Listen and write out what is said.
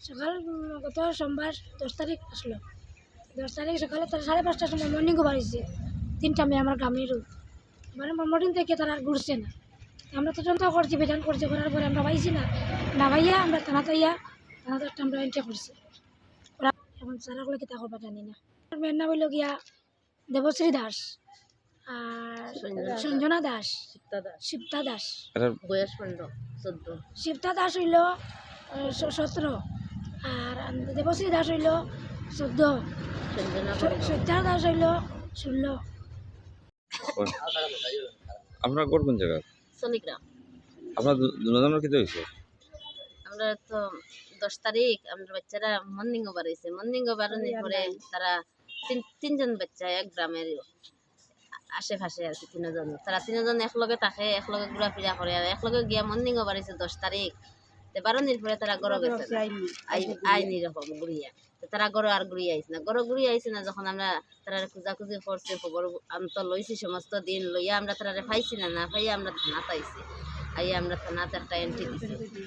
সকাল গত সোমবার দশ তারিখ আসলো। দশ তারিখ সকালে তারা সাড়ে পাঁচটার সময় মর্নিং হয়েছে তিনটা মেয়ে আমার গ্রামেরও। মানে মর্নিং থেকে তারা আর ঘুরছে না। আমরা তো যন্ত্র করছি বেজান করছি করার পরে আমরা পাইছি না। না পাইয়া আমরা থানা তাইয়া থানা তো আমরা এন্ট্রি করছি। ওরা এখন সারা করে কিতা করবা জানি না। মেয়ের নাম হইল গিয়া দেবশ্রী দাস আর সঞ্জনা দাস। শিপ্তা দাস। বয়স পনেরো চোদ্দ। শিপ্তা দাস হইল সতেরো। আর দেবশ্রী দাস হইল চোদ্দ। সঞ্জনা সত্যা দাস হইল ষোলো। আপনার কোন কোন জায়গা সলিগ্রাম আপনার দুজনের কি হয়েছে? আমরা তো দশ তারিখ আমরা বাচ্চারা মর্নিং ওভার হয়েছে মর্নিং ওভার পরে তারা তিন তিনজন বাচ্চা এক গ্রামের আশেপাশে আর কি তিনজন। তারা তিনজন একলগে থাকে একলগে ঘোরাফেরা করে আর একলগে গিয়া মর্নিং ওভার হয়েছে দশ তারিখ। তে বারোনির পরে তারা গেছে আই- আইনি রকম ঘুরিয়া তারা গরো আর ঘুরিয়ে আইস না গরো ঘুরিয়ে আইস না যখন আমরা তারা খুঁজাখুঁজি করছে খবর আমি তো লইছি সমস্ত দিন লইয়া আমরা তারা পাইছি না না পাইয়া আমরা থানা পাইছি আইয়া আমরা থানাতে একটা এন্ট্রি দিছি